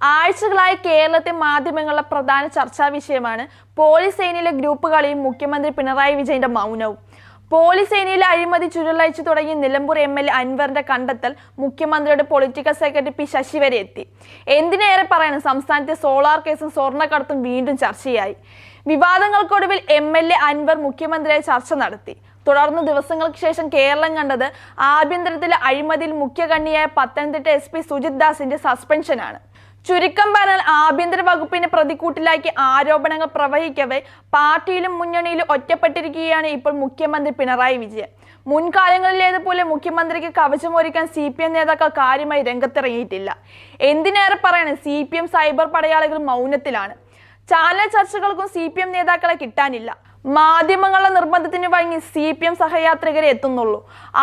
ആഴ്ചകളായി കേരളത്തെ മാധ്യമങ്ങളുടെ പ്രധാന ചർച്ചാ വിഷയമാണ് പോലീസ് സേനയിലെ ഗ്രൂപ്പ് കളിയും മുഖ്യമന്ത്രി പിണറായി വിജയന്റെ മൗനവും. പോലീസ് സേനയിലെ അഴിമതി ചുരുളഴിച്ചു തുടങ്ങിയ നിലമ്പൂർ എം എൽ എ അൻവറിന്റെ കണ്ടെത്തൽ മുഖ്യമന്ത്രിയുടെ പൊളിറ്റിക്കൽ സെക്രട്ടറി പി ശശി വരെ എത്തി. എന്തിനേറെ പറയണം സംസ്ഥാനത്തെ സോളാർ കേസും സ്വർണക്കടത്തും വീണ്ടും ചർച്ചയായി. വിവാദങ്ങൾക്കൊടുവിൽ എം എൽ എ അൻവർ മുഖ്യമന്ത്രിയായി ചർച്ച നടത്തി. തുടർന്ന് ദിവസങ്ങൾക്ക് ശേഷം കേരളം കണ്ടത് ആഭ്യന്തരത്തിലെ അഴിമതിയിൽ മുഖ്യകണ്ണിയായ പത്തനംതിട്ട എസ് പി സുജിത് ദാസിന്റെ സസ്പെൻഷനാണ്. ചുരുക്കം പറഞ്ഞാൽ ആഭ്യന്തര വകുപ്പിനെ പ്രതിക്കൂട്ടിലാക്കി ആരോപണങ്ങൾ പ്രവഹിക്കവേ പാർട്ടിയിലും മുന്നണിയിലും ഒറ്റപ്പെട്ടിരിക്കുകയാണ് ഇപ്പോൾ മുഖ്യമന്ത്രി പിണറായി വിജയൻ. മുൻകാലങ്ങളിലേതുപോലെ മുഖ്യമന്ത്രിക്ക് കവചമൊരുക്കാൻ സി പി എം നേതാക്കൾ കാര്യമായി രംഗത്തിറങ്ങിയിട്ടില്ല. എന്തിനേറെ പറയണം സി പി എം സൈബർ പടയാളികൾ മൗനത്തിലാണ്. ചാനൽ ചർച്ചകൾക്കും സി പി എം നേതാക്കളെ കിട്ടാനില്ല. മാധ്യമങ്ങളുടെ നിർബന്ധത്തിന് വഴങ്ങി സി പി എം സഹയാത്രികരെ എത്തുന്നുള്ളൂ.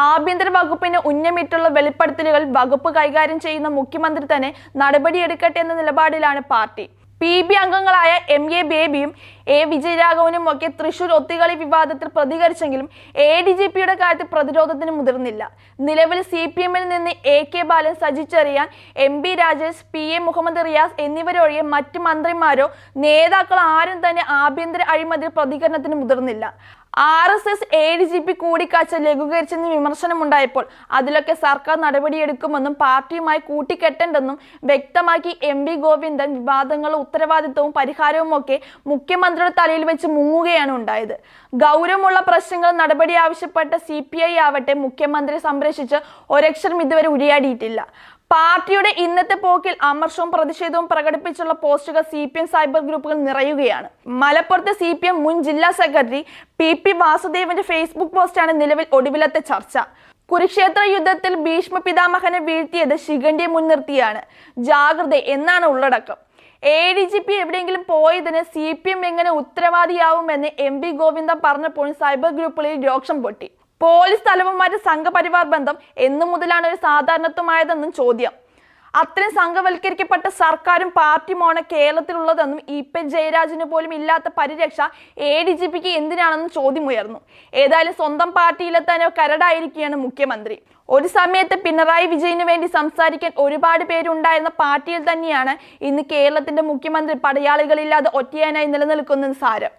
ആഭ്യന്തര വകുപ്പിന് ഉന്നമിട്ടുള്ള വെളിപ്പെടുത്തലുകൾ വകുപ്പ് കൈകാര്യം ചെയ്യുന്ന മുഖ്യമന്ത്രി തന്നെ നടപടിയെടുക്കട്ടെ എന്ന നിലപാടിലാണ് പാർട്ടി. പി ബി അംഗങ്ങളായ എം എ ബേബിയും എ. വിജയരാഘവനും ഒക്കെ തൃശൂർ ഒത്തുകളി വിവാദത്തിൽ പ്രതികരിച്ചെങ്കിലും എ. ഡി. ജി. പിയുടെ കാര്യത്തിൽ പ്രതിരോധത്തിന് മുതിർന്നില്ല. നിലവിൽ സി. പി. എമ്മിൽ നിന്ന് A. K. Balan Saji Cherian M. P. Rajesh P. A. Muhammad Riyas എന്നിവരൊഴികെ മറ്റ് മന്ത്രിമാരോ നേതാക്കളോ ആരും തന്നെ ആഭ്യന്തര അഴിമതി പ്രതികരണത്തിന് മുതിർന്നില്ല. R. S. S. A. D. G. P കൂടിക്കാഴ്ച ലഘൂകരിച്ചെന്ന് വിമർശനമുണ്ടായപ്പോൾ അതിലൊക്കെ സർക്കാർ നടപടിയെടുക്കുമെന്നും പാർട്ടിയുമായി കൂട്ടിക്കെട്ടേണ്ടെന്നും വ്യക്തമാക്കി എം. വി. ഗോവിന്ദൻ വിവാദങ്ങളും ഉത്തരവാദിത്വവും പരിഹാരവും ഒക്കെ മുഖ്യമന്ത്രിയുടെ തലയിൽ വെച്ച് മുങ്ങുകയാണ് ഉണ്ടായത്. ഗൗരവമുള്ള പ്രശ്നങ്ങൾ നടപടി ആവശ്യപ്പെട്ട സി പി ഐ ആവട്ടെ മുഖ്യമന്ത്രി സംരക്ഷിച്ച് ഒരക്ഷരം ഇതുവരെ ഉരിയാടിയിട്ടില്ല. പാർട്ടിയുടെ ഇന്നത്തെ പോക്കിൽ അമർഷവും പ്രതിഷേധവും പ്രകടിപ്പിച്ചുള്ള പോസ്റ്റുകൾ സി പി എം സൈബർ ഗ്രൂപ്പുകൾ നിറയുകയാണ്. മലപ്പുറത്തെ സി പി എം മുൻ ജില്ലാ സെക്രട്ടറി പി പി വാസുദേവന്റെ ഫേസ്ബുക്ക് പോസ്റ്റാണ് നിലവിൽ ഒടുവിലത്തെ ചർച്ച. കുരുക്ഷേത്ര യുദ്ധത്തിൽ ഭീഷ്മ പിതാമഹനെ വീഴ്ത്തിയത് ശിഖണ്ഡിയെ മുൻനിർത്തിയാണ്. ജാഗ്രത എന്നാണ് ഉള്ളടക്കം. എ ഡി ജി പി എവിടെയെങ്കിലും പോയതിന് സി പി എം എങ്ങനെ ഉത്തരവാദിയാവുമെന്ന് എം പി ഗോവിന്ദ പറഞ്ഞപ്പോൾ സൈബർ ഗ്രൂപ്പുകളിൽ രോക്ഷം പൊട്ടി. പോലീസ് തലവന്മാരുടെ സംഘപരിവാർ ബന്ധം എന്നു മുതലാണ് ഒരു സാധാരണത്വമായതെന്നും ചോദ്യം. അത്രയും സംഘവൽക്കരിക്കപ്പെട്ട സർക്കാരും പാർട്ടിയുമാണ് കേരളത്തിലുള്ളതെന്നും ഇ പി ജയരാജന് പോലും ഇല്ലാത്ത പരിരക്ഷ എ ഡി ജി പിക്ക് എന്തിനാണെന്നും ചോദ്യമുയർന്നു. ഏതായാലും സ്വന്തം പാർട്ടിയിലെ തന്നെ കരടായിരിക്കുകയാണ് മുഖ്യമന്ത്രി. ഒരു സമയത്ത് പിണറായി വിജയന് വേണ്ടി സംസാരിക്കാൻ ഒരുപാട് പേരുണ്ടായിരുന്ന പാർട്ടിയിൽ തന്നെയാണ് ഇന്ന് കേരളത്തിന്റെ മുഖ്യമന്ത്രി പടയാളികളില്ലാതെ ഒറ്റയാനായി നിലനിൽക്കുന്നത് സാരം.